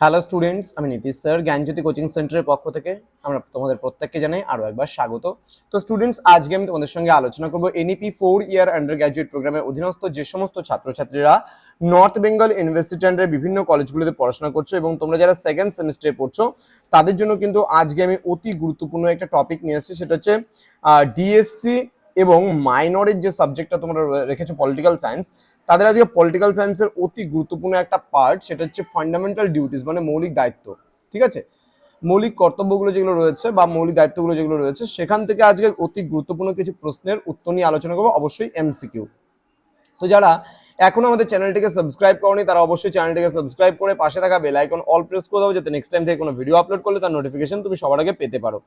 Hello students আমি Nitish sir, জ্ঞানজ্যোতি coaching সেন্টারের পক্ষ থেকে আমরা তোমাদের প্রত্যেককে জানাই আরও একবার স্বাগত। তো স্টুডেন্টস আজকে আমি তোমাদের সঙ্গে আলোচনা করব NEP four year undergraduate প্রোগ্রামের অধীনস্থ যে সমস্ত ছাত্রছাত্রীরা নর্থ বেঙ্গল ইউনিভার্সিটি আন্ডারের বিভিন্ন কলেজগুলোতে পড়াশোনা করছ এবং তোমরা যারা সেকেন্ড সেমিস্টারে পড়ছো, তাদের জন্য কিন্তু আজকে আমি অতি গুরুত্বপূর্ণ একটা টপিক নিয়ে এসেছি সেটা হচ্ছে ডিএসসি এবং মাইনরের যে সাবজেক্টটা তোমরা রেখেছো পলিটিক্যাল সায়েন্স তাদের আজকে পলিটিক্যাল সায়েন্সের অতি গুরুত্বপূর্ণ একটা পার্ট সেটা হচ্ছে ফান্ডামেন্টাল ডিউটিস মানে মৌলিক দায়িত্ব, ঠিক আছে? মৌলিক কর্তব্যগুলো যেগুলো রয়েছে বা মৌলিক দায়িত্বগুলো যেগুলো রয়েছে, সেখান থেকে আজকে অতি গুরুত্বপূর্ণ কিছু প্রশ্নের উত্তর নিয়ে আলোচনা করব, অবশ্যই এমসিকিউ তো যারা এখনও আমাদের চ্যানেলটিকে সাবস্ক্রাইব করনি, তারা অবশ্যই চ্যানেলটিকে সাবস্ক্রাইব করে পাশে থাকা বেল আইকন অল প্রেস করে দাও, যাতে নেক্সট টাইম থেকে কোনো ভিডিও আপলোড করলে তার নোটিফিকেশন তুমি সবার আগে পেতে পারো।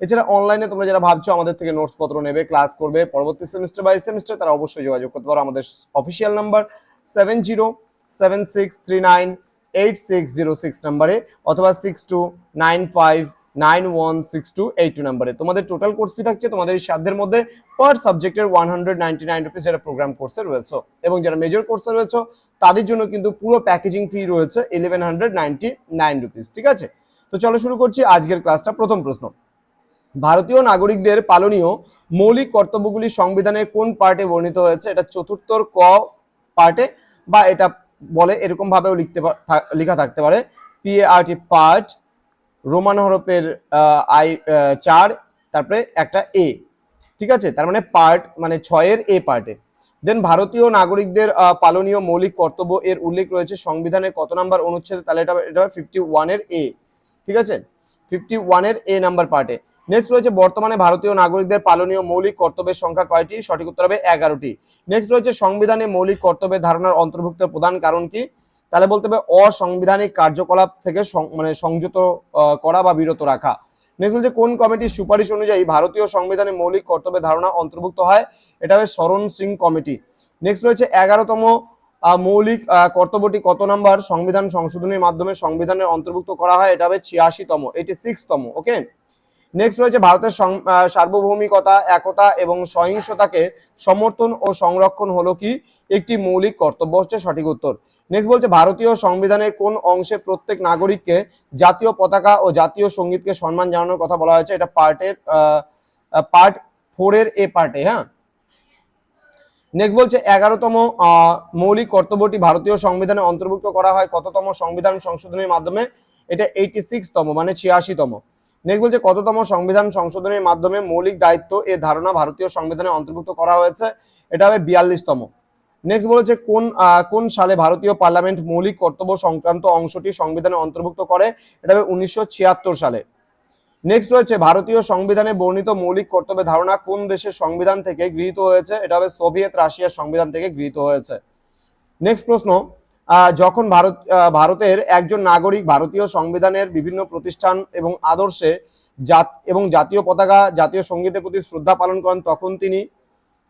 এছাড়া অনলাইনে তোমরা যারা ভাবছ আমাদের থেকে নোটস পত্র নেবে ক্লাস করবে, পরবর্তী সেমিস্টার বাই সেমিস্টার তারা অবশ্যই যোগাযোগ করতে পারো। আমাদের official number seven zero seven six three nine eight six zero six নাম্বারে অথবা six two nine five nine one six two eight two নাম্বারে। তোমাদের টোটাল কোর্স ফি থাকছে তোমাদের এই সাধ্যের মধ্যে পার সাবজেক্টের one hundred ninety nine rupees যারা প্রোগ্রাম কোর্সে রয়েছে এবং যারা মেজর কোর্সে রয়েছে, তাদের জন্য কিন্তু পুরো প্যাকেজিং ফি রয়েছে eleven hundred ninety nine rupees ঠিক আছে? তো চলো শুরু করছি আজকের ক্লাসটা প্রথম প্রশ্ন। ভারতীয় নাগরিকদের পালনীয় মৌলিক কর্তব্যগুলি সংবিধানের কোন পার্টে বর্ণিত হয়েছে? এটা চতুর্থর ক পার্টে বা এটা বলে এরকম ভাবেও লিখতে লেখা থাকতে পারে। P A R T part roman হরফের আই চার, তারপরে একটা এ, ঠিক আছে? তার মানে পার্ট মানে ছয়ের এ পার্টে দেন ভারতীয় নাগরিকদের পালনীয় মৌলিক কর্তব্য এর উল্লেখ রয়েছে সংবিধানের কত নাম্বার অনুচ্ছেদে? তাহলে এটা এটা ফিফটি ওয়ানের এ, ঠিক আছে? ফিফটি ওয়ানের এ নাম্বার পার্টে নেক্সট রয়েছে বর্তমানে ভারতীয় নাগরিকদের পালনীয় মৌলিক কর্তব্যের সংখ্যা কয়টি? সঠিক উত্তর হবে এগারোটি। নেক্সট রয়েছে সংবিধানে মৌলিক কর্তব্যের ধারণার অন্তর্ভুক্ত প্রধান কারণ কি? তাহলে বলতে হবে অসাংবিধানিক কার্যকলাপ থেকে মানে সংযত করা বা বিরত রাখা। নেক্সট বলছে, কোন কমিটির সুপারিশ অনুযায়ী ভারতীয় সংবিধানে মৌলিক কর্তব্যের ধারণা অন্তর্ভুক্ত হয়? এটা হবে শরণ সিং কমিটি। নেক্সট রয়েছে, এগারোতম মৌলিক কর্তব্যটি কত নাম্বার? সংবিধান সংশোধনের মাধ্যমে সংবিধানের অন্তর্ভুক্ত করা হয়, এটা হবে ছিয়াশিতম, এটি সিক্সতম, ওকে? নেক্সট রয়েছে, ভারতের সার্বভৌমিকতা, একতা এবং সহিংসতাকে সমর্থন ও সংরক্ষণ হলো কি? একটি মৌলিক কর্তব্য হচ্ছে সঠিক উত্তর। নেক্সট বলছে, ভারতীয় সংবিধানের কোন অংশে প্রত্যেক নাগরিককে জাতীয় পতাকা ও জাতীয় সঙ্গীতকে সম্মান জানানোর কথা বলা হয়েছে? এটা পার্টের পার্ট ফোর এর এ পার্টে হ্যাঁ? নেক্সট বলছে, এগারোতম মৌলিক কর্তব্যটি ভারতীয় সংবিধানে অন্তর্ভুক্ত করা হয় কততম সংবিধান সংশোধনের মাধ্যমে? এটা এইটি সিক্সতম মানে ছিয়াশিতম। নেক্সট বলছে, কততম সংবিধান সংশোধনের মাধ্যমে মৌলিক দায়িত্ব এ ধারণা ভারতীয় সংবিধানে অন্তর্ভুক্ত করা হয়েছে? এটা হবে বিয়াল্লিশতম। নেক্সট বলেছে কোন কোন সালে ভারতীয় পার্লামেন্ট মৌলিক কর্তব্য সংক্রান্ত অংশটি সংবিধানে অন্তর্ভুক্ত করে? এটা হবে উনিশশো ছিয়াত্তর সালে। নেক্সট রয়েছে, ভারতীয় সংবিধানে বর্ণিত মৌলিক কর্তব্যের ধারণা কোন দেশের সংবিধান থেকে গৃহীত হয়েছে? এটা হবে সোভিয়েত রাশিয়ার সংবিধান থেকে গৃহীত হয়েছে। নেক্সট প্রশ্ন যখন ভারত ভারতের একজন নাগরিক ভারতীয় সংবিধানের বিভিন্ন প্রতিষ্ঠান এবং আদর্শে জাত, এবং জাতীয় পতাকা, জাতীয় সঙ্গীতের প্রতি শ্রদ্ধা পালন করেন, তখন তিনি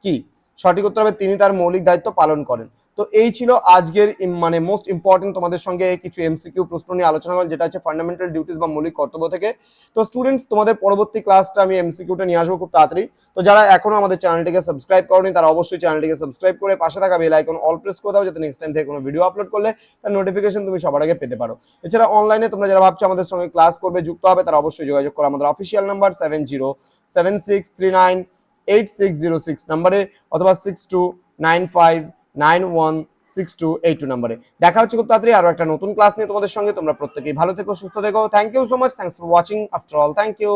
কি? সঠিক উত্তর হবে তিনি তার মৌলিক দায়িত্ব পালন করেন। তো এই ছিল আজকের মানে মোস্ট ইম্পর্টেন্ট তোমাদের সঙ্গে কিছু এমসিকিউ প্রশ্ন নিয়ে আলোচনা করলাম যেটা হচ্ছে ফান্ডামেন্টাল ডিউটিস বা মৌলিক কর্তব্য থেকে। তো স্টুডেন্টস তোমাদের পরবর্তী ক্লাসটা আমি এমসিকিউটা নিয়ে আসব খুব তাড়াতাড়ি। তো যারা এখনও আমাদের চ্যানেলটিকে সাবস্ক্রাইব করনি, তারা অবশ্যই চ্যানেলটিকে সাবস্ক্রাইব করে পাশে থাকা বেল আইকন অল প্রেস করে দাও, যাতে নেক্সট টাইম থেকে কোনো ভিডিও আপলোড করলে তার নোটিফিকেশন তুমি সবার আগে পেতে পারো। এছাড়া অনলাইনে তোমরা যারা ভাবছ আমাদের সঙ্গে ক্লাস করবে, যুক্ত হবে, তারা অবশ্যই যোগাযোগ করো। আমাদের official number seven zero seven six three nine eight six zero six নাম্বারে অথবা six two nine five nine one six two eight two নাম্বারে। দেখা হচ্ছে খুব তাড়াতাড়ি আরও একটা নতুন ক্লাস নিয়ে তোমাদের সঙ্গে। তোমরা প্রত্যেকেই ভালো থেকো, সুস্থ থেকো। Thank you so much thanks for watching after all thank you